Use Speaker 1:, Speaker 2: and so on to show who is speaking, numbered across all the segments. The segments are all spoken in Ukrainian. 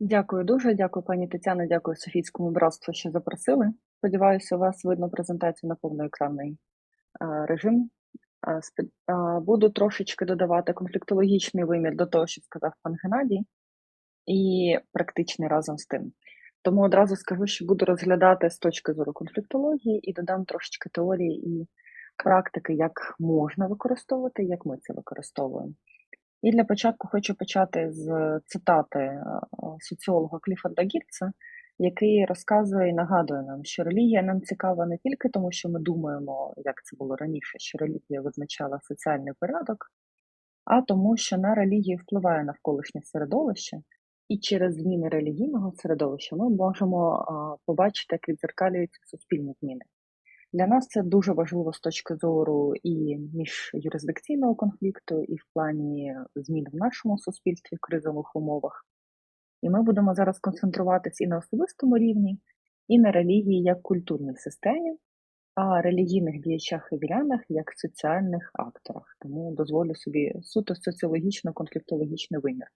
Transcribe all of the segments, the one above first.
Speaker 1: Дякую дуже. Дякую, пані Тетяно. Дякую Софійському братству, що запросили. Сподіваюся, у вас видно презентацію на повноекранний е, режим. Е, е, Буду трошечки додавати конфліктологічний вимір до того, що сказав пан Геннадій, і практичний разом з тим. Тому одразу скажу, що буду розглядати з точки зору конфліктології і додам трошечки теорії і практики, як можна використовувати, як ми це використовуємо. І для початку хочу почати з цитати е, соціолога Кліфорда Гірца, який розказує і нагадує нам, що релігія нам цікава не тільки тому, що ми думаємо, як це було раніше, що релігія визначала соціальний порядок, а тому, що на релігію впливає навколишнє середовище, і через зміни релігійного середовища ми можемо побачити, як відзеркалюються суспільні зміни. Для нас це дуже важливо з точки зору і міжюрисдикційного конфлікту, і в плані змін в нашому суспільстві в кризових умовах. І ми будемо зараз концентруватись і на особистому рівні, і на релігії як культурній системі, а релігійних діячах і вірянах як соціальних акторах. Тому дозволю собі суто соціологічно-конфліктологічний вимір.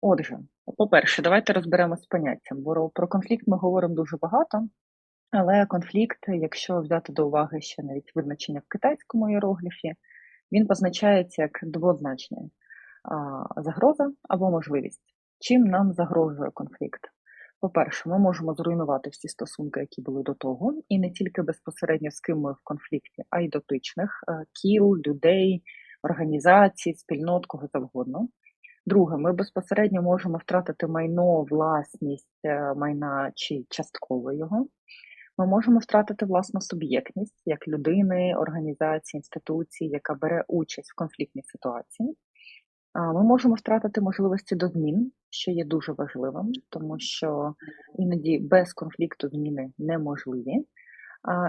Speaker 1: Отже, по-перше, давайте розберемось з поняттям, бо про конфлікт ми говоримо дуже багато, але конфлікт, якщо взяти до уваги ще навіть визначення в китайському іерогліфі, він позначається як двозначне загроза або можливість. Чим нам загрожує конфлікт? По-перше, ми можемо зруйнувати всі стосунки, які були до того, і не тільки безпосередньо з ким ми в конфлікті, а й дотичних кіл, людей, організацій, спільнот, кого завгодно. Друге, ми безпосередньо можемо втратити майно, власність е, майна чи частково його. Ми можемо втратити власну суб'єктність як людини, організації, інституції, яка бере участь в конфліктній ситуації. Ми можемо втратити можливості до змін, що є дуже важливим, тому що іноді без конфлікту зміни неможливі.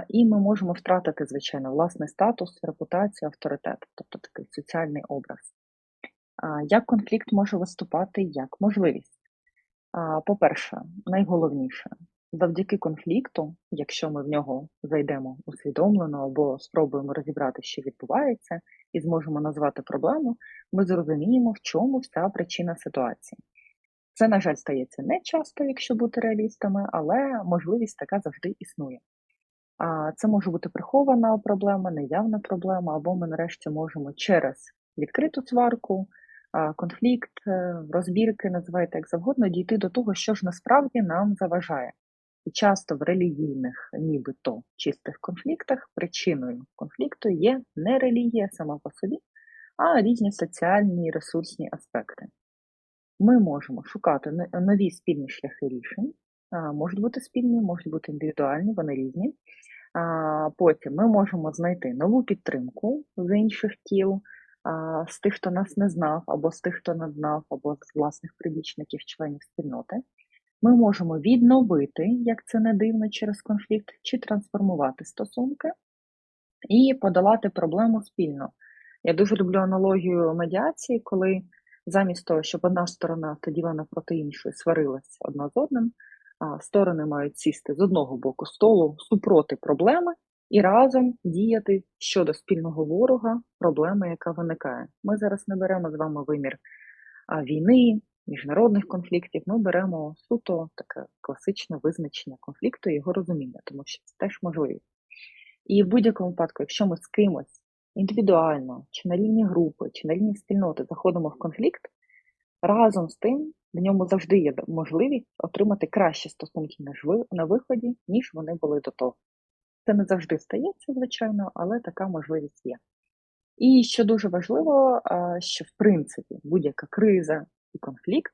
Speaker 1: І ми можемо втратити, звичайно, власний статус, репутацію, авторитет, тобто такий соціальний образ. Як конфлікт може виступати як можливість? По-перше, найголовніше, завдяки конфлікту, якщо ми в нього зайдемо усвідомлено або спробуємо розібрати, що відбувається, і зможемо назвати проблему, ми зрозуміємо, в чому вся причина ситуації. Це, на жаль, стається не часто, якщо бути реалістами, але можливість така завжди існує. А Це може бути прихована проблема, неявна проблема, або ми нарешті можемо через відкриту сварку, конфлікт, е, розбірки, називайте як завгодно, дійти до того, що ж насправді нам заважає. Часто в релігійних, нібито чистих конфліктах причиною конфлікту є не релігія сама по собі, а різні соціальні і ресурсні аспекти. Ми можемо шукати нові спільні шляхи рішень, можуть бути спільні, можуть бути індивідуальні, вони різні. Потім ми можемо знайти нову підтримку з інших тіл, з тих, хто нас не знав, або з тих, хто не знав, або з власних прибічників, членів спільноти. Ми можемо відновити, як це не дивно, через конфлікт, чи трансформувати стосунки і подолати проблему спільно. Я дуже люблю аналогію медіації, коли замість того, щоб одна сторона сиділа напроти іншої, сварилася одна з одним, сторони мають сісти з одного боку столу супроти проблеми і разом діяти щодо спільного ворога, проблеми, яка виникає. Ми зараз не беремо з вами вимір війни, міжнародних конфліктів, ми беремо суто таке класичне визначення конфлікту і його розуміння, тому що це теж можливість. І в будь-якому випадку, якщо ми з кимось індивідуально, чи на рівні групи, чи на рівні спільноти заходимо в конфлікт, разом з тим в ньому завжди є можливість отримати кращі стосунки на виході, ніж вони були до того. Це не завжди стається, звичайно, але така можливість є. І що дуже важливо, що в принципі будь-яка криза і конфлікт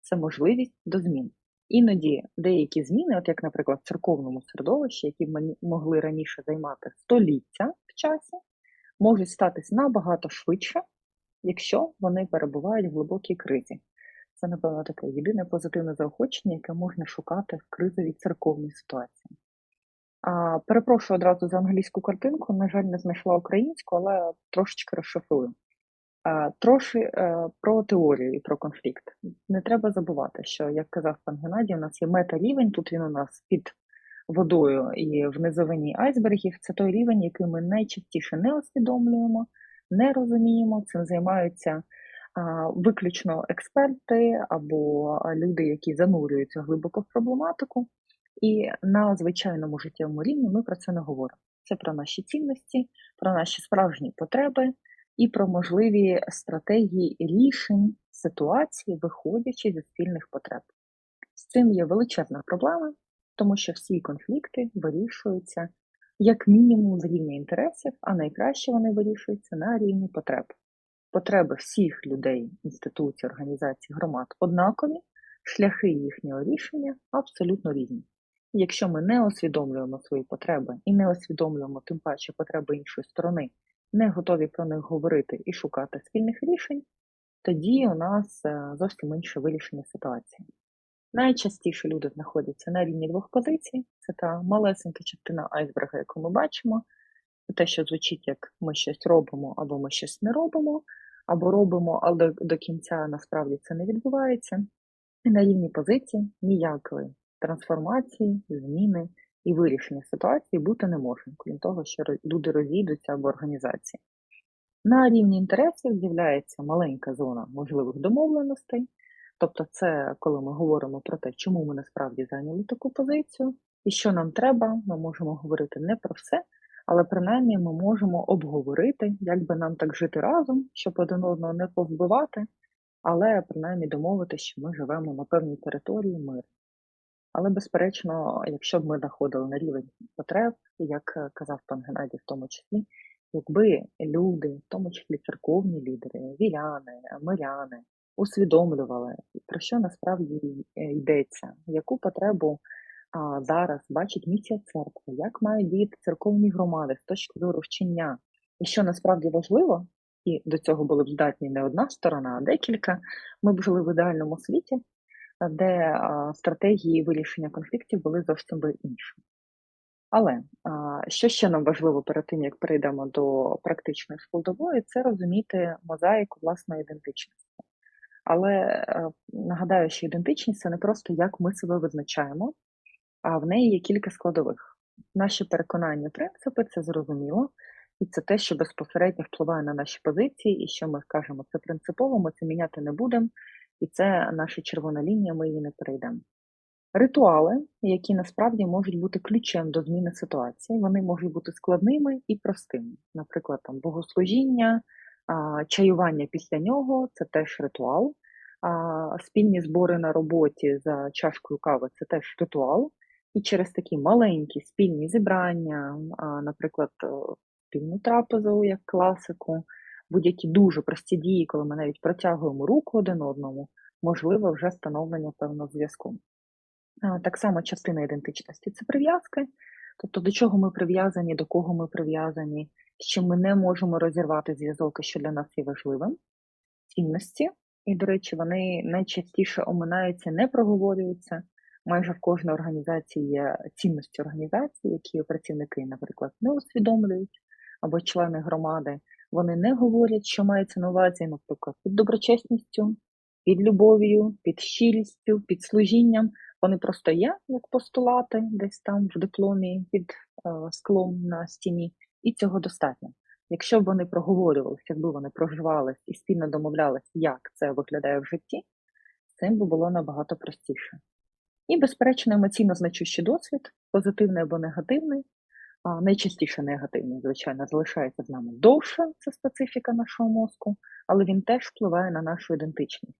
Speaker 1: це можливість до змін. Іноді деякі зміни, от як, наприклад, в церковному середовищі, які могли раніше займати століття в часі, можуть статись набагато швидше, якщо вони перебувають в глибокій кризі. Це, напевно, таке єдине позитивне заохочення, яке можна шукати в кризовій церковній ситуації. А, Перепрошую одразу за англійську картинку. На жаль, не знайшла українську, але трошечки розшифрую. Трошки е, про теорію і про конфлікт. Не треба забувати, що, як казав пан Геннадій, у нас є мета-рівень, тут він у нас під водою і в низовині айсбергів. Це той рівень, який ми найчастіше не усвідомлюємо, не розуміємо. Цим займаються виключно експерти або люди, які занурюються глибоко в проблематику, і на звичайному життєвому рівні ми про це не говоримо. Це про наші цінності, про наші справжні потреби і про можливі стратегії рішень ситуації, виходячи зі спільних потреб. З цим є величезна проблема, тому що всі конфлікти вирішуються як мінімум з рівня інтересів, а найкраще вони вирішуються на рівні потреб. Потреби всіх людей, інституцій, організацій, громад однакові, шляхи їхнього рішення абсолютно різні. якщо ми не усвідомлюємо свої потреби і не усвідомлюємо тим паче потреби іншої сторони, не готові про них говорити і шукати спільних рішень, тоді у нас е, зовсім інше вирішення ситуації. Найчастіше люди знаходяться на рівні двох позицій. Це та малесенька частина айсберга, яку ми бачимо, це те, що звучить, як ми щось робимо, або ми щось не робимо, або робимо, але до кінця насправді це не відбувається. І на рівні позиції ніякої трансформації, зміни і вирішення ситуації бути не може, крім того, що люди розійдуться або організації. На рівні інтересів з'являється маленька зона можливих домовленостей. Тобто, це коли ми говоримо про те, чому ми насправді зайняли таку позицію, і що нам треба, ми можемо говорити не про все, але принаймні ми можемо обговорити, як би нам так жити разом, щоб один одного не повбивати, але принаймні домовитися, що ми живемо на певній території миру. Але, безперечно, якщо б ми доходили на рівень потреб, як казав пан Геннадій, в тому числі, якби люди, в тому числі церковні лідери, віляни, миряни, усвідомлювали, про що насправді е, йдеться, яку потребу а, зараз бачить місія церкви, як мають діяти церковні громади з точки зору вчення, і що насправді важливо, і до цього були б здатні не одна сторона, а декілька. Ми б жили в ідеальному світі, де стратегії вирішення конфліктів були зовсім би інші. Але що ще нам важливо перед тим, як перейдемо до практичної складової, це розуміти мозаїку власної ідентичності. Але е, нагадаю, що ідентичність це не просто як ми себе визначаємо, а в неї є кілька складових. Наші переконання, принципи це зрозуміло, і це те, що безпосередньо впливає на наші позиції, і що ми скажемо, це принципово, ми це міняти не будемо, і це наша червона лінія, ми її не перейдемо. Ритуали, які насправді можуть бути ключем до зміни ситуації, вони можуть бути складними і простими. Наприклад, там богослужіння, чаювання після нього це теж ритуал. Спільні збори на роботі за чашкою кави це теж ритуал. І через такі маленькі спільні зібрання, наприклад, спільну трапезу, як класику, будь-які дуже прості дії, коли ми навіть протягуємо руку один одному, можливо вже встановлення певного зв'язку. Так само частина ідентичності це прив'язки, тобто до чого ми прив'язані, до кого ми прив'язані, з чим ми не можемо розірвати зв'язок, що для нас є важливим, цінності. І, до речі, вони найчастіше оминаються, не проговорюються. Майже в кожній організації є цінності організації, які працівники, наприклад, не усвідомлюють, або члени громади. Вони не говорять, що мається на увазі, наприклад, під доброчесністю, під любов'ю, під щирістю, під служінням. Вони просто є як постулати десь там в дипломі під е, склом на стіні, і цього достатньо. Якщо б вони проговорювалися, якби вони проживались і спільно домовлялися, як це виглядає в житті, цим би було набагато простіше. І, безперечно, емоційно значущий досвід, позитивний або негативний, найчастіше негативний, звичайно, залишається з нами довше, це специфіка нашого мозку, але він теж впливає на нашу ідентичність.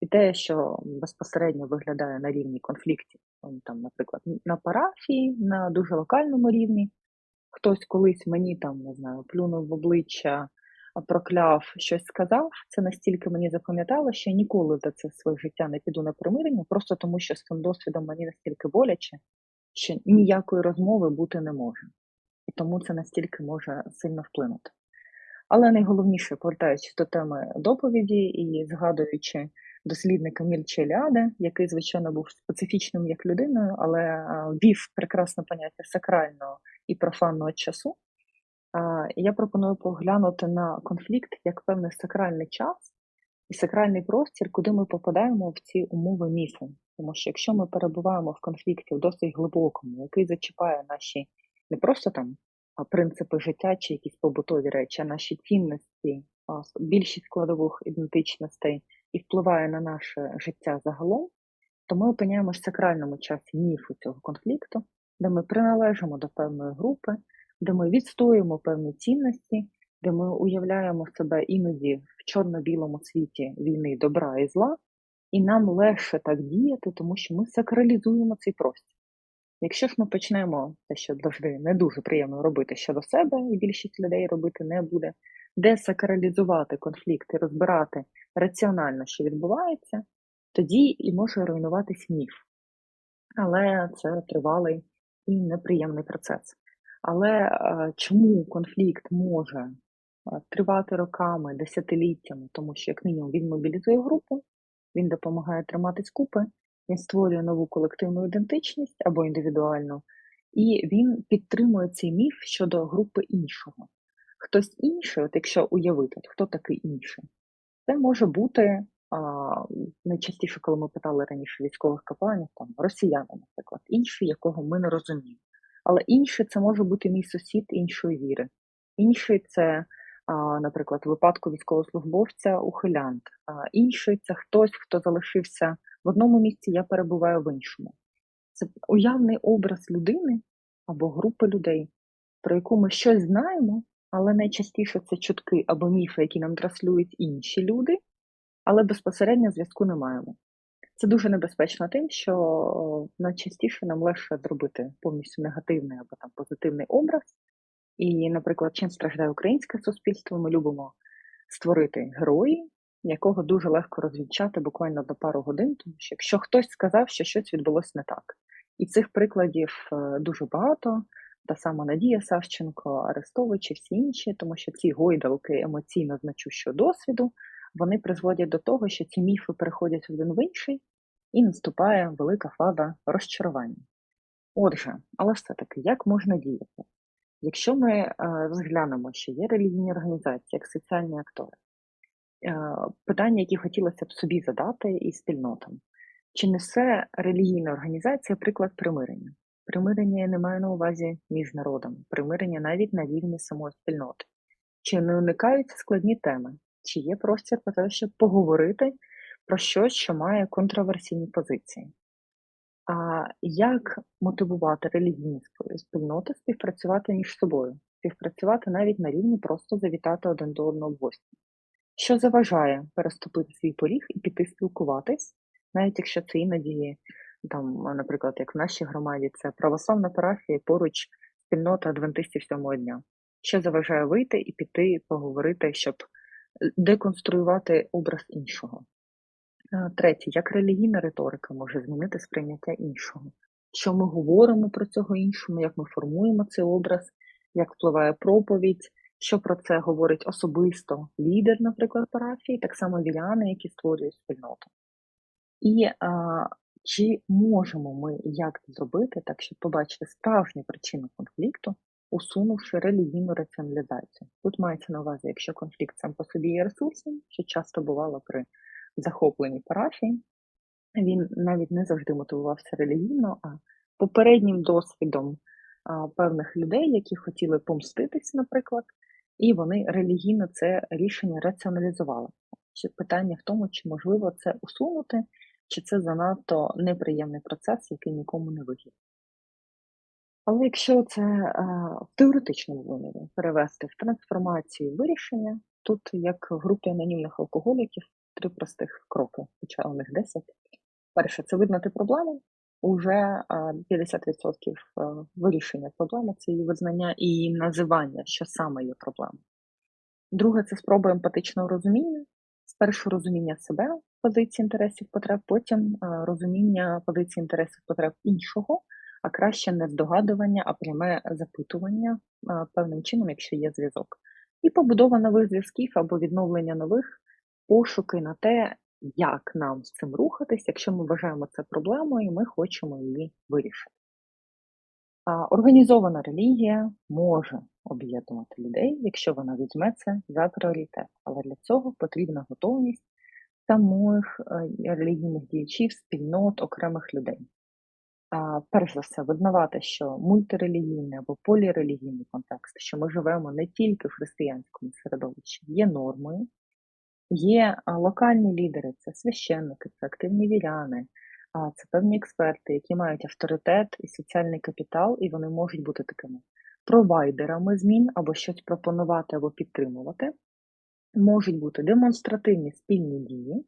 Speaker 1: І те, що безпосередньо виглядає на рівні конфліктів, там, наприклад, на парафії, на дуже локальному рівні, хтось колись мені там не знаю, плюнув в обличчя, прокляв, щось сказав. Це настільки мені запам'ятало, що я ніколи за це своє життя не піду на примирення, просто тому що з цим досвідом мені настільки боляче, що ніякої розмови бути не може. І тому це настільки може сильно вплинути. Але найголовніше, повертаючись до теми доповіді і згадуючи дослідника Мільча Ляде, який, звичайно, був специфічним як людиною, але ввів прекрасне поняття сакрального і профанного часу. Я пропоную поглянути на конфлікт як певний сакральний час і сакральний простір, куди ми попадаємо в ці умови міфу. Тому що якщо ми перебуваємо в конфлікті в досить глибокому, який зачіпає наші не просто там принципи життя чи якісь побутові речі, а наші цінності, більшість складових ідентичностей і впливає на наше життя загалом, то ми опиняємось в сакральному часі міфу цього конфлікту, де ми приналежимо до певної групи, де ми відстоюємо певні цінності, де ми уявляємо себе іноді в чорно-білому світі війни добра і зла, і нам легше так діяти, тому що ми сакралізуємо цей простір. Якщо ж ми почнемо те, що завжди не дуже приємно робити щодо себе, і більшість людей робити не буде, десакралізувати конфлікт і розбирати раціонально, що відбувається, тоді і може руйнуватись міф. Але це тривалий і неприємний процес. Але е, чому конфлікт може е, тривати роками, десятиліттями, тому що, як мінімум, він мобілізує групу, він допомагає триматись купи, він створює нову колективну ідентичність або індивідуальну, і він підтримує цей міф щодо групи іншого. Хтось інший, от якщо уявити, хто такий інший, це може бути а, найчастіше, коли ми питали раніше військових капеланів, там росіяни, наприклад, інший, якого ми не розуміємо. Але інший це може бути мій сусід іншої віри. Інший це, наприклад, у випадку військовослужбовця ухилянт, інший це хтось, хто залишився в одному місці, я перебуваю в іншому. Це уявний образ людини або групи людей, про яку ми щось знаємо, але найчастіше це чутки або міфи, які нам транслюють інші люди, але безпосередньо зв'язку не маємо. Це дуже небезпечно тим, що найчастіше нам легше зробити повністю негативний або там позитивний образ. І, наприклад, чим страждає українське суспільство, ми любимо створити герої, якого дуже легко розвінчати буквально до пару годин, тому що якщо хтось сказав, що щось відбулося не так. І цих прикладів е, дуже багато. Та сама Надія Савченко, Арестович і всі інші, тому що ці гойдалки емоційно значущого досвіду вони призводять до того, що ці міфи переходять один в інший, і наступає велика фаза розчарування. Отже, але все-таки, як можна діяти? Якщо ми е, розглянемо, що є релігійні організації, як соціальні актори, е, питання, які хотілося б собі задати і спільнотам, чи несе релігійна організація приклад примирення? Примирення я не маю на увазі між народами, примирення навіть на рівні самої спільноти. Чи не уникаються складні теми, чи є простір про те, щоб поговорити про щось, що має контроверсійні позиції? А як мотивувати релігійні спільноти співпрацювати між собою, співпрацювати навіть на рівні просто завітати один до одного в гості? Що заважає переступити свій поріг і піти спілкуватись, навіть якщо це іноді, там, наприклад, як в нашій громаді, це православна парафія поруч спільнота адвентистів сьомого дня. Що заважає вийти і піти поговорити, щоб деконструювати образ іншого. Третє, як релігійна риторика може змінити сприйняття іншого? Що ми говоримо про цього іншому, як ми формуємо цей образ, як впливає проповідь, що про це говорить особисто лідер, наприклад, парафії, так само віряни, які створюють спільноту. І а, чи можемо ми як це зробити, так щоб побачити справжню причину конфлікту, усунувши релігійну раціоналізацію? Тут мається на увазі, якщо конфлікт сам по собі є ресурсом, що часто бувало при захопленій парафії, він навіть не завжди мотивувався релігійно, а попереднім досвідом а, певних людей, які хотіли помститись, наприклад, і вони релігійно це рішення раціоналізували. Питання в тому, чи можливо це усунути, чи це занадто неприємний процес, який нікому не вигідний. Але якщо це в теоретичному вимірі перевести в трансформацію вирішення, тут як в групі анонімних алкоголіків три простих кроки, хоча у них 10. Перше, це визнати проблему. Уже 50% вирішення проблеми це її визнання і називання, що саме є проблемою. Друге, це спроба емпатичного розуміння. Спершу розуміння себе, позиції інтересів потреб, потім розуміння позиції інтересів потреб іншого, а краще не здогадування, а пряме запитування певним чином, якщо є зв'язок. І побудова нових зв'язків або відновлення нових пошуки на те, як нам з цим рухатись, якщо ми вважаємо це проблемою, і ми хочемо її вирішити. Організована релігія може об'єднувати людей, якщо вона візьме це за пріоритет, але для цього потрібна готовність самих е, релігійних діячів, спільнот, окремих людей. перш за все, визнавати, що мультирелігійний або полірелігійний контекст, що ми живемо не тільки в християнському середовищі, є нормою. Є локальні лідери, це священники, це активні віряни, це певні експерти, які мають авторитет і соціальний капітал, і вони можуть бути такими провайдерами змін або щось пропонувати або підтримувати. Можуть бути демонстративні спільні дії,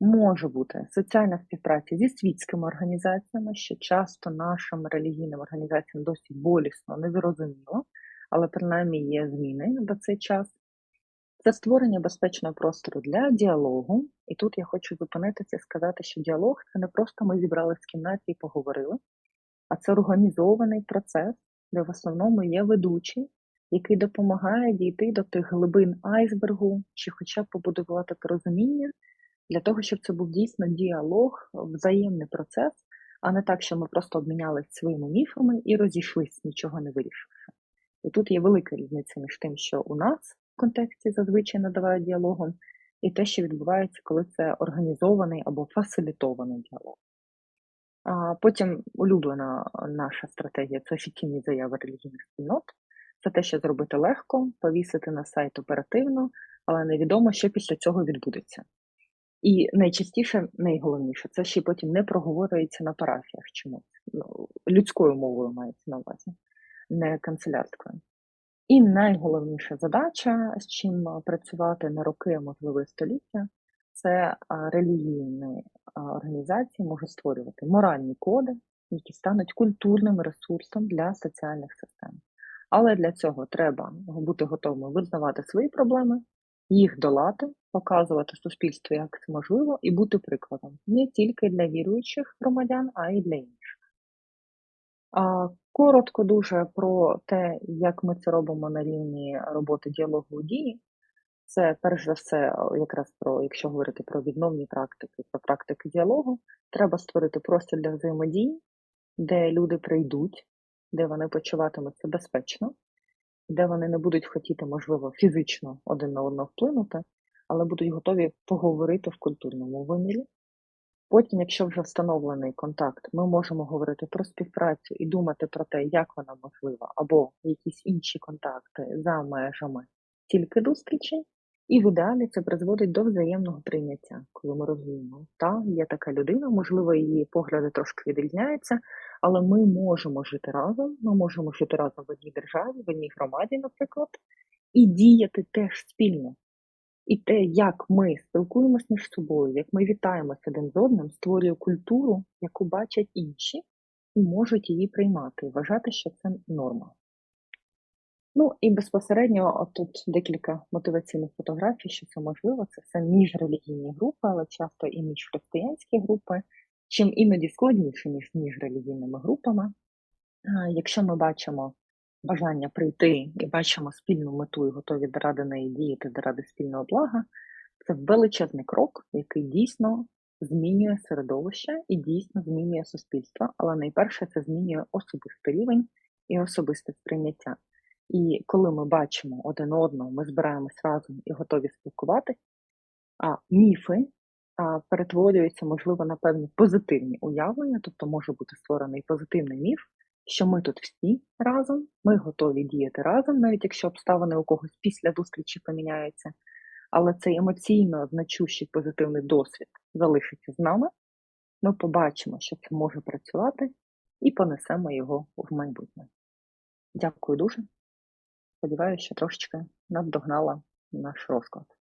Speaker 1: може бути соціальна співпраця зі світськими організаціями, що часто нашим релігійним організаціям досить болісно, незрозуміло, але принаймні є зміни за цей час. Це створення безпечного простору для діалогу. І тут я хочу зупинитися і сказати, що діалог це не просто ми зібралися в кімнаті і поговорили, а це організований процес, де в основному є ведучий, який допомагає дійти до тих глибин айсбергу, чи хоча б побудувати порозуміння, для того, щоб це був дійсно діалог, взаємний процес, а не так, що ми просто обмінялися своїми міфами і розійшлися, нічого не вирішивши. І тут є велика різниця між тим, що у нас контексті зазвичай надавають діалогом, і те, що відбувається, коли це організований або фасилітований діалог. А Потім улюблена наша стратегія це офіційні заяви релігійних спільнот. Це те, що зробити легко, повісити на сайт оперативно, але невідомо, що після цього відбудеться. І найчастіше, найголовніше, це ще потім не проговорюється на парафіях чомусь. Ну, людською мовою мається на увазі, не канцелярською. І найголовніша задача, з чим працювати на роки, а можливо, століття, це релігійні організації можуть створювати моральні коди, які стануть культурним ресурсом для соціальних систем. Але для цього треба бути готовим визнавати свої проблеми, їх долати, показувати суспільству, як це можливо, і бути прикладом не тільки для віруючих громадян, а й для інших. Коротко дуже про те, як ми це робимо на рівні роботи діалогу дії. Це перш за все, якраз про, якщо говорити про відновні практики, про практики діалогу, треба створити простір для взаємодії, де люди прийдуть, де вони почуватимуться безпечно, де вони не будуть хотіти, можливо, фізично один на одного вплинути, але будуть готові поговорити в культурному вимірі. Потім, якщо вже встановлений контакт, ми можемо говорити про співпрацю і думати про те, як вона можлива, або якісь інші контакти за межами тільки зустрічей. І в ідеалі це призводить до взаємного прийняття, коли ми розуміємо, та є така людина, можливо, її погляди трошки відрізняються, але ми можемо жити разом, ми можемо жити разом в одній державі, в одній громаді, наприклад, і діяти теж спільно. І те, як ми спілкуємося між собою, як ми вітаємося один з одним, створює культуру, яку бачать інші, і можуть її приймати, вважати, що це норма. Ну і безпосередньо тут декілька мотиваційних фотографій, що це можливо, це все міжрелігійні групи, але часто і міжхристиянські групи, чим іноді складніше, ніж між релігійними групами. Якщо ми бачимо бажання прийти і бачимо спільну мету і готові заради неї діяти заради спільного блага, це величезний крок, який дійсно змінює середовище і дійсно змінює суспільство, але найперше це змінює особистий рівень і особисте сприйняття. І коли ми бачимо один одного, ми збираємось разом і готові спілкуватися, а міфи а, перетворюються, можливо, на певні позитивні уявлення, тобто може бути створений позитивний міф, що ми тут всі разом, ми готові діяти разом, навіть якщо обставини у когось після зустрічі поміняються, але цей емоційно значущий позитивний досвід залишиться з нами, ми побачимо, що це може працювати, і понесемо його в майбутнє. Дякую дуже. Сподіваюся, що трошечки наздогнала наш розклад.